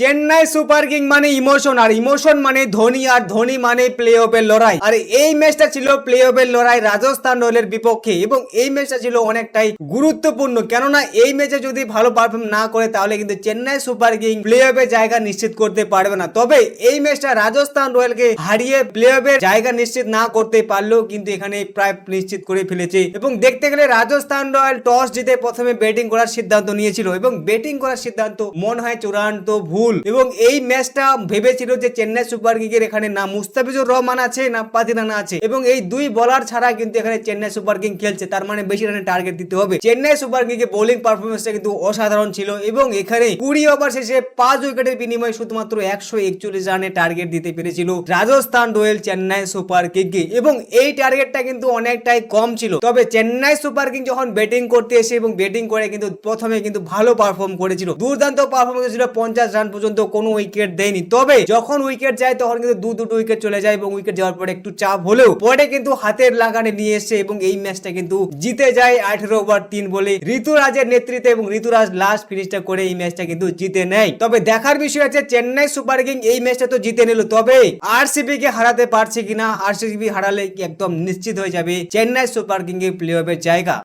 Chennai super king মানে emotion, আর emotion মানে ধোনি, আর ধোনি মানে প্লে অফের লড়াই। আর এই ম্যাচটা ছিল প্লে অফের লড়াই রাজস্থান রয়্যালের বিপক্ষে, এবং এই ম্যাচটা ছিল অনেকটাই গুরুত্বপূর্ণ। কেননা এই ম্যাচে যদি ভালো পারফর্ম না করে, তাহলে কিন্তু চেন্নাই সুপার কিং প্লে অফের জায়গা নিশ্চিত করতে পারবে না। তবে এই ম্যাচটা রাজস্থান রয়্যালকে হারিয়ে প্লে অফের জায়গা নিশ্চিত না করতে পারলেও কিন্তু এখানে প্রায় নিশ্চিত করে ফেলেছে। এবং দেখতে গেলে রাজস্থান রয়্যাল টস জিতে প্রথমে ব্যাটিং করার সিদ্ধান্ত নিয়েছিল, এবং ব্যাটিং করার সিদ্ধান্ত মনে হয় চূড়ান্ত ভুল এবং এই ম্যাচটা ভেবেছিল যে চেন্নাই সুপার কিংয়ের এখানে না মুস্তাফিজুর রহমান আছে, না পাতিরানা আছে। এবং এই দুই বলার ছাড়া কিন্তু এখানে চেন্নাই সুপার কিং খেলছে। তার মানে বেশি রানের টার্গেট দিতে হবে। চেন্নাই সুপার কিংয়ের বোলিং পারফরমেন্সটা কিন্তু অসাধারণ ছিল। এবং এখানে কুড়ি ওভার শেষে পাঁচ উইকেটের বিনিময়ে শুধুমাত্র একশো একচল্লিশ রানের টার্গেট দিতে পেরেছিল রাজস্থান রয়্যাল চেন্নাই সুপার কিংকে। এবং এই টার্গেটটা কিন্তু অনেকটাই কম ছিল। তবে চেন্নাই সুপার কিং যখন ব্যাটিং করতে এসে এবং ব্যাটিং করে কিন্তু প্রথমে কিন্তু ভালো পারফর্ম করেছিল। দুর্দান্ত পারফরমেন্স ছিল পঞ্চাশ রান পর্যন্ত কোনো উইকেট দেয়নি। তবে যখন উইকেট যায়, তখন কিন্তু দু দুটো উইকেট চলে যায় এবং উইকেট যাওয়ার পরে একটু চাপ হলেও পরে কিন্তু হাতের লাগানে নিয়ে এসে এবং এই ম্যাচটা কিন্তু জিতে যায় আঠেরো ওভার তিন বলে। ঋতুরাজের নেতৃত্বে এবং ঋতুরাজ লাস্ট ফিনিশটা করে এই ম্যাচটা কিন্তু জিতে নেয়। তবে দেখার বিষয় আছে চেন্নাই সুপার কিং এই ম্যাচটা তো জিতে নিল। তবে আরসিবি কে হারাতে পারছে কিনা? আরসিবি হারালে একদম নিশ্চিত হয়ে যাবে? চেন্নাই সুপার কিং এর প্লে অফের জায়গা।